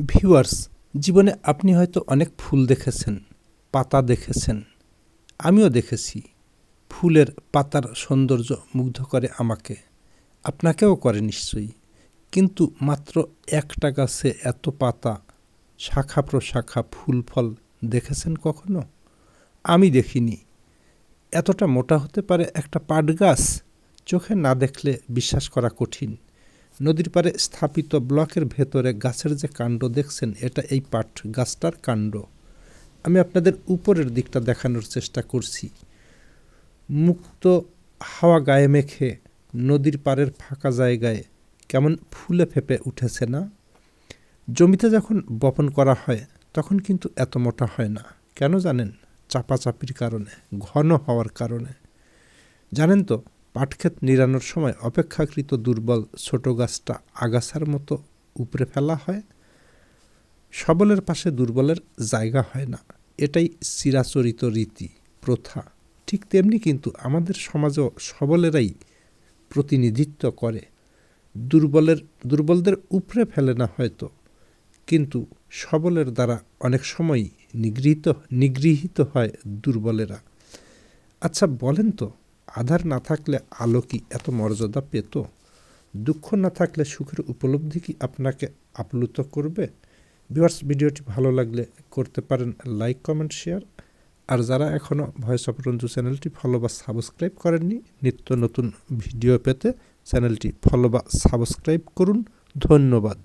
Viewers জীবনে আপনি হয়তো অনেক ফুল দেখেছেন, পাতা দেখেছেন, আমিও দেখেছি। ফুলের পাতার সৌন্দর্য মুগ্ধ করে আমাকে। আপনাকেও করে নিশ্চয়ই। কিন্তু মাত্র একটা গাছে এত পাতা শাখা প্রশাখা ফুল ফল দেখেছেন কখনো? আমি দেখিনি। এতটা মোটা হতে পারে একটা পাট গাছ, চোখে না দেখলে বিশ্বাস করা কঠিন। নদীর পাড়ে স্থাপিত ব্লকের ভেতরে গাছের যে কাণ্ড দেখছেন, এটা এই পাট গাছটার কাণ্ড। আমি আপনাদের উপরের দিকটা দেখানোর চেষ্টা করছি। মুক্ত হাওয়া গায়ে মেখে নদীর পাড়ের ফাঁকা জায়গায় কেমন ফুলে ফেপে উঠেছে না? জমিতে যখন বপন করা হয়, তখন কিন্তু এত মোটা হয় না। কেন জানেন? চাপাচাপির কারণে, ঘন হওয়ার কারণে। জানেন তো পাটক্ষেত নিরানোর সময় অপেক্ষাকৃত দুর্বল ছোট গাছটা আগাছার মতো উপরে ফেলা হয়। সবলের পাশে দুর্বলের জায়গা হয় না। এটাই চিরাচরিত রীতি, প্রথা। ঠিক তেমনি কিন্তু আমাদের সমাজেও সবলেরাই প্রতিনিধিত্ব করে। দুর্বলের, দুর্বলদের উপরে ফেলে না হয়তো। কিন্তু সবলের দ্বারা অনেক সময় নিগৃহীত নিগৃহীত হয় দুর্বলেরা। আচ্ছা বলেন তো আধার না থাকলে আলো কি এত মর্যাদা পেত? দুঃখ না থাকলে সুখের উপলব্ধি কি আপনাকে আপ্লুত করবে? ভিউয়ার্স, ভিডিওটি ভালো লাগলে করতে পারেন লাইক, কমেন্ট, শেয়ার। আর যারা এখনও ভয়েস অফ রঞ্জু চ্যানেলটি ফলো বা সাবস্ক্রাইব করেননি, নিত্য নতুন ভিডিও পেতে চ্যানেলটি ফলো বা সাবস্ক্রাইব করুন। ধন্যবাদ।